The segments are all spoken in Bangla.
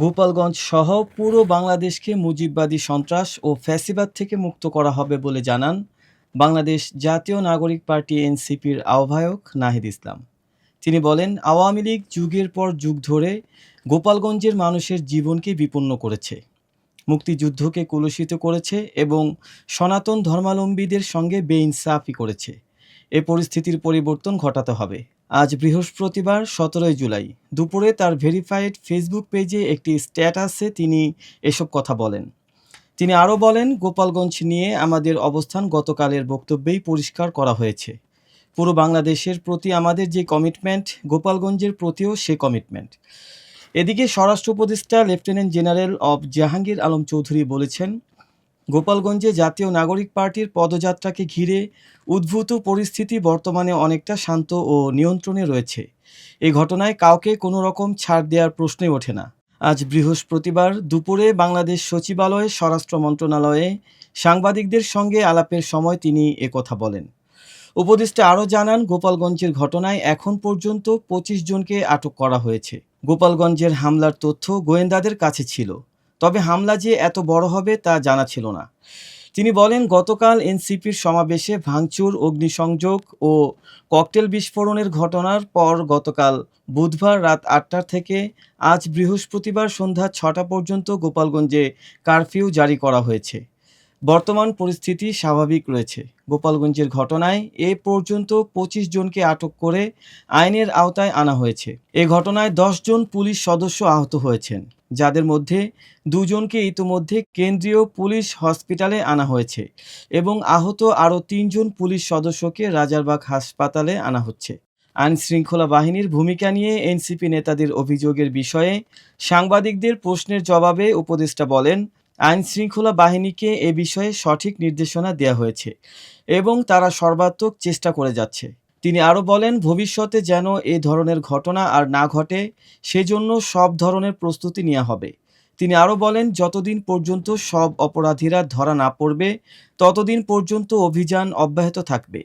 গোপালগঞ্জ সহ পুরো বাংলাদেশকে মুজিববাদী সন্ত্রাস ও ফ্যাসিবাদ থেকে মুক্ত করা হবে বলে জানান বাংলাদেশ জাতীয় নাগরিক পার্টি এনসিপির আহ্বায়ক নাহিদ ইসলাম। তিনি বলেন, আওয়ামী লীগ যুগের পর যুগ ধরে গোপালগঞ্জের মানুষের জীবনকে বিপন্ন করেছে, মুক্তিযুদ্ধকে কলুষিত করেছে এবং সনাতন ধর্মাবলম্বীদের সঙ্গে বেইনসাফি করেছে। এ পরিস্থিতির পরিবর্তন ঘটাতে হবে। আজ বৃহস্পতিবার, সতেরোই জুলাই। দুপুরে তার ভেরিফাইড ফেসবুক পেজে একটি স্ট্যাটাসে তিনি এসব কথা বলেন। তিনি আরও বলেন, গোপালগঞ্জ নিয়ে আমাদের অবস্থান গতকালের বক্তব্যেই পরিষ্কার করা হয়েছে। পুরো বাংলাদেশের প্রতি আমাদের যে কমিটমেন্ট, গোপালগঞ্জের প্রতিও সে কমিটমেন্ট। এদিকে স্বরাষ্ট্র উপদেষ্টা লেফটেন্যান্ট জেনারেল অব জাহাঙ্গীর আলম চৌধুরী বলেছেন গোপালগঞ্জে জাতীয় নাগরিক পার্টির পদযাত্রাকে ঘিরে উদ্ভূত পরিস্থিতি বর্তমানে অনেকটা শান্ত ও নিয়ন্ত্রণে রয়েছে। এই ঘটনায় কাউকে কোনো রকম ছাড় দেওয়ার প্রশ্নই ওঠে না। আজ বৃহস্পতিবার দুপুরে বাংলাদেশ সচিবালয়ে স্বরাষ্ট্র মন্ত্রণালয়ে সাংবাদিকদের সঙ্গে আলাপের সময় তিনি একথা বলেন। উপদেষ্টা আরও জানান, গোপালগঞ্জের ঘটনায় এখন পর্যন্ত পঁচিশ জনকে আটক করা হয়েছে। গোপালগঞ্জের হামলার তথ্য গোয়েন্দাদের কাছে ছিল। তবে হামলা যে এত বড় হবে তা জানা ছিল না। তিনি বলেন, গতকাল এনসিপির সমাবেশে ভাঙচুর, অগ্নিসংযোগ ও ককটেল বিস্ফোরণের ঘটনার পর গতকাল বুধবার রাত আটটা থেকে আজ বৃহস্পতিবার সন্ধ্যা ছটা পর্যন্ত গোপালগঞ্জে কারফিউ জারি করা হয়েছে। বর্তমান পরিস্থিতি স্বাভাবিক রয়েছে। গোপালগঞ্জের ঘটনায় এ পর্যন্ত পঁচিশ জনকে আটক করে আইনের আওতায় আনা হয়েছে। এ ঘটনায় জন পুলিশ সদস্য আহত হয়েছেন। যাদের মধ্যে দুজনকে ইতোমধ্যে কেন্দ্রীয় পুলিশ হসপিটালে আনা হয়েছে এবং আহত আরও তিনজন পুলিশ সদস্যকে রাজারবাগ হাসপাতালে আনা হচ্ছে। আইন শৃঙ্খলা বাহিনীর ভূমিকা নিয়ে এনসিপি নেতাদের অভিযোগের বিষয়ে সাংবাদিকদের প্রশ্নের জবাবে উপদেষ্টা বলেন আইন শৃঙ্খলা বাহিনীকে এ বিষয়ে সঠিক নির্দেশনা দেওয়া হয়েছে এবং তারা সর্বাত্মক চেষ্টা করে যাচ্ছে। তিনি আরও বলেন, ভবিষ্যতে যেন এ ধরনের ঘটনা আর না ঘটে, সেজন্য সব ধরনের প্রস্তুতি নেওয়া হবে। তিনি আরও বলেন, যতদিন পর্যন্ত সব অপরাধীরা ধরা না পড়বে, ততদিন পর্যন্ত অভিযান অব্যাহত থাকবে।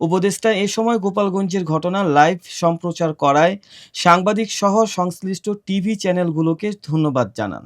উপদেষ্টা এ সময় গোপালগঞ্জের ঘটনা লাইভ সম্প্রচার করায় সাংবাদিক সহ সংশ্লিষ্ট টিভি চ্যানেলগুলোকে ধন্যবাদ জানান।